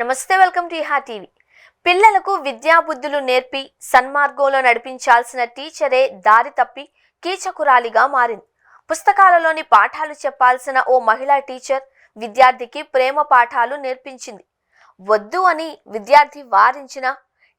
నమస్తే welcome to ఇహా TV. పిల్లలకు విద్యాబుద్ధులు నేర్పి సన్మార్గంలో నడిపించాల్సిన టీచరే దారి తప్పి కీచకురాలిగా మారింది. పుస్తకాలలోని పాఠాలు చెప్పాల్సిన ఓ మహిళా టీచర్ విద్యార్థికి ప్రేమ పాఠాలు నేర్పించింది. వద్దు అని విద్యార్థి వారించిన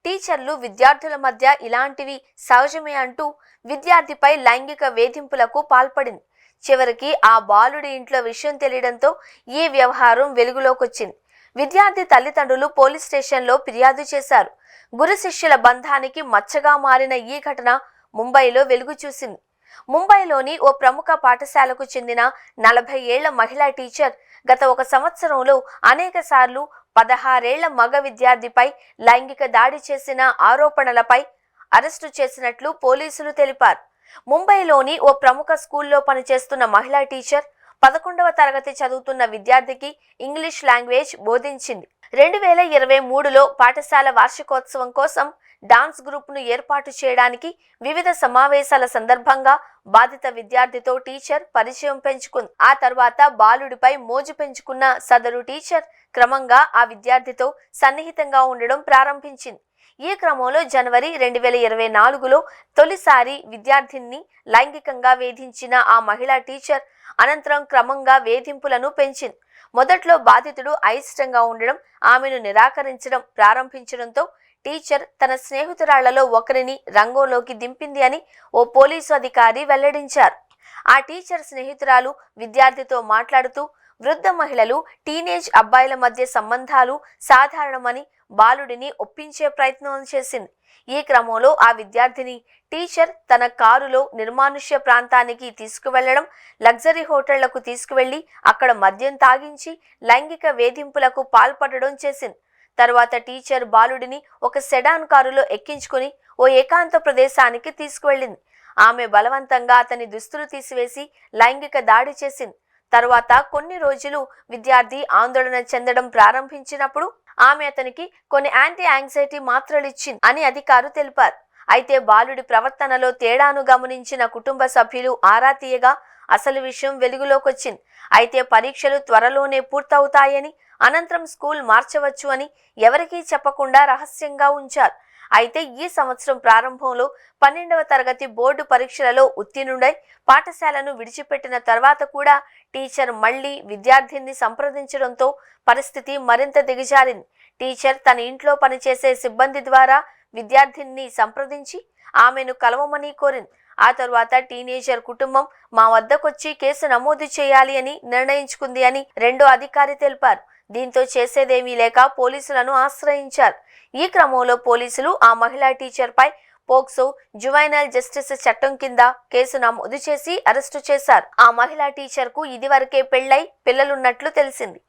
టీచర్లు విద్యార్థుల మధ్య ఇలాంటివి సహజమే అంటూ విద్యార్థిపై లైంగిక వేధింపులకు పాల్పడింది. చివరికి ఆ బాలుడి ఇంట్లో విషయం తెలియడంతో ఈ వ్యవహారం వెలుగులోకొచ్చింది. విద్యార్థి తల్లిదండ్రులు పోలీస్ స్టేషన్లో ఫిర్యాదు చేశారు. గురు శిష్యుల బంధానికి మచ్చగా మారిన ఈ ఘటన ముంబైలో వెలుగు చూసింది. ముంబైలోని ఓ ప్రముఖ పాఠశాలకు చెందిన నలభై ఏళ్ళ మహిళా టీచర్ గత ఒక సంవత్సరంలో అనేక సార్లు పదహారేళ్ళ మగ విద్యార్థిపై లైంగిక దాడి చేసిన ఆరోపణలపై అరెస్టు చేసినట్లు పోలీసులు తెలిపారు. ముంబైలోని ఓ ప్రముఖ స్కూల్లో పనిచేస్తున్న మహిళా టీచర్ పదకొండవ తరగతి చదువుతున్న విద్యార్థికి ఇంగ్లీష్ లాంగ్వేజ్ బోధించింది. రెండు వేల ఇరవై మూడులో పాఠశాల వార్షికోత్సవం కోసం డాన్స్ గ్రూప్ను ఏర్పాటు చేయడానికి వివిధ సమావేశాల సందర్భంగా బాధిత విద్యార్థితో టీచర్ పరిచయం పెంచుకుంది ఆ తర్వాత బాలుడిపై మోజు పెంచుకున్న సదరు టీచర్ క్రమంగా ఆ విద్యార్థితో సన్నిహితంగా ఉండడం ప్రారంభించింది. ఈ క్రమంలో జనవరి రెండు వేల ఇరవై నాలుగులో తొలిసారి విద్యార్థిని లైంగికంగా వేధించిన ఆ మహిళా టీచర్ అనంతరం క్రమంగా వేధింపులను పెంచింది. మొదట్లో బాధితుడు అయిష్టంగా ఉండడం ఆమెను నిరాకరించడం ప్రారంభించడంతో టీచర్ తన స్నేహితురాళ్ళలో ఒకరిని రంగంలోకి దింపింది అని ఓ పోలీసు అధికారి వెల్లడించారు. ఆ టీచర్ స్నేహితురాలు విద్యార్థితో మాట్లాడుతూ వృద్ధ మహిళలు టీనేజ్ అబ్బాయిల మధ్య సంబంధాలు సాధారణమని బాలుడిని ఒప్పించే ప్రయత్నం చేసింది. ఈ క్రమంలో ఆ విద్యార్థిని టీచర్ తన కారులో నిర్మానుష్య ప్రాంతానికి తీసుకువెళ్ళడం లగ్జరీ హోటళ్ళకు తీసుకువెళ్ళి అక్కడ మద్యం తాగించి లైంగిక వేధింపులకు పాల్పడడం చేసింది. తర్వాత టీచర్ బాలుడిని ఒక సెడాన్ కారులో ఎక్కించుకుని ఓ ఏకాంత ప్రదేశానికి తీసుకువెళ్ళింది. ఆమె బలవంతంగా అతని దుస్తులు తీసివేసి లైంగిక దాడి చేసింది. తర్వాత కొన్ని రోజులు విద్యార్థి ఆందోళన చెందడం ప్రారంభించినప్పుడు ఆమె అతనికి కొన్ని యాంటీ యాంగ్జైటీ మాత్రలు ఇచ్చింది అని అధికారు తెలిపారు. అయితే బాలుడి ప్రవర్తనలో తేడాను గమనించిన కుటుంబ సభ్యులు ఆరా తీయగా అసలు విషయం వెలుగులోకొచ్చింది. అయితే పరీక్షలు త్వరలోనే పూర్తవుతాయని అనంతరం స్కూల్ మార్చవచ్చు అని ఎవరికీ చెప్పకుండా రహస్యంగా ఉంచారు. అయితే ఈ సంవత్సరం ప్రారంభంలో పన్నెండవ తరగతి బోర్డు పరీక్షలలో ఉత్తీర్ణుడై పాఠశాలను విడిచిపెట్టిన తర్వాత కూడా టీచర్ మళ్ళీ విద్యార్థిని సంప్రదించడంతో పరిస్థితి మరింత దిగజారింది. టీచర్ తన ఇంట్లో పనిచేసే సిబ్బంది ద్వారా విద్యార్థిని సంప్రదించి ఆమెను కలవమని కోరింది. ఆ తరువాత టీనేజర్ కుటుంబం మా వద్దకొచ్చి కేసు నమోదు చేయాలి అని నిర్ణయించుకుంది అని రెండో అధికారి తెలిపారు. దీంతో చేసేదేమీ లేక పోలీసులను ఆశ్రయించారు. ఈ క్రమంలో పోలీసులు ఆ మహిళా టీచర్పై పోక్సో జువైనల్ జస్టిస్ చట్టం కింద కేసు నమోదు చేసి అరెస్టు చేశారు. ఆ మహిళా టీచర్కు ఇదివరకే పెళ్ళై పిల్లలున్నట్లు తెలిసింది.